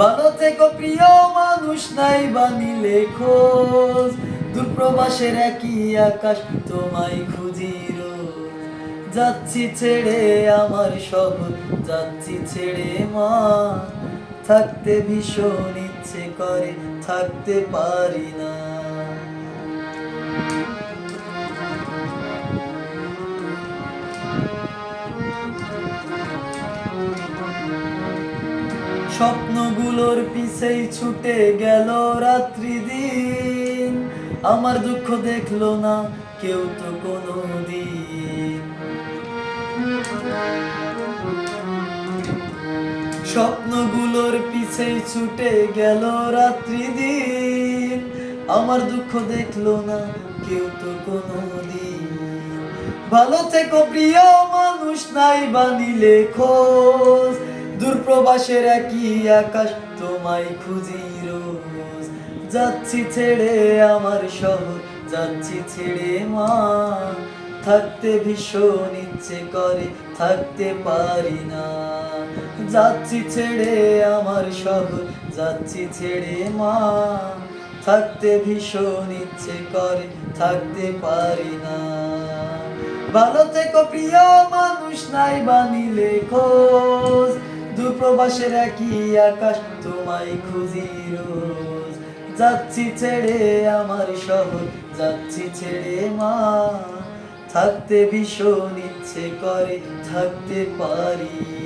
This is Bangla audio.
ভালো থেকো প্রিয় মানুষ নাই বানিলে খোঁজ। দুপ্রবাসের একই আকাশ, তোমায় খুঁজি যাচ্ছি ছেড়ে আমার সব যাচ্ছি ছেড়ে মা। থাকতে ভীষণ ইচ্ছে করে, থাকতে পারি না। স্বপ্নগুলোর পিছেই ছুটে গেল রাত্রি দিন। আমার দুঃখ দেখল না কেউ তো কোনো দিন স্বপ্নগুলোর পিছেই ছুটে গেল রাত্রি দিন। আমার দুঃখ দেখল না কেউ তো কোনো দিন ভালো থেকো প্রিয় মানুষ, নাই বানিলে খোঁজ। দূরপ্রবাসের একই আকাশ তোমায় খুঁজি রোজ। যাচ্ছি ছেড়ে আমার শহর, যাচ্ছি ছেড়ে মা। থাকতে ভীষণ ইচ্ছে করে, থাকতে পারি না। যাচ্ছি ছেড়ে আমার শহর, যাচ্ছি ছেড়ে মা। থাকতে ভীষণ ইচ্ছে করে, থাকতে পারি না। ভালো থেকো প্রিয় মানুষ, নাই বানিলে খোঁজ। দুপ্রবাসের একই আকাশ তোমায় খুঁজি রোজ। যাচ্ছি ছেড়ে আমার শহর, যাচ্ছি ছেড়ে মা। থাকতে ভীষণ ইচ্ছে করে, থাকতে পারি।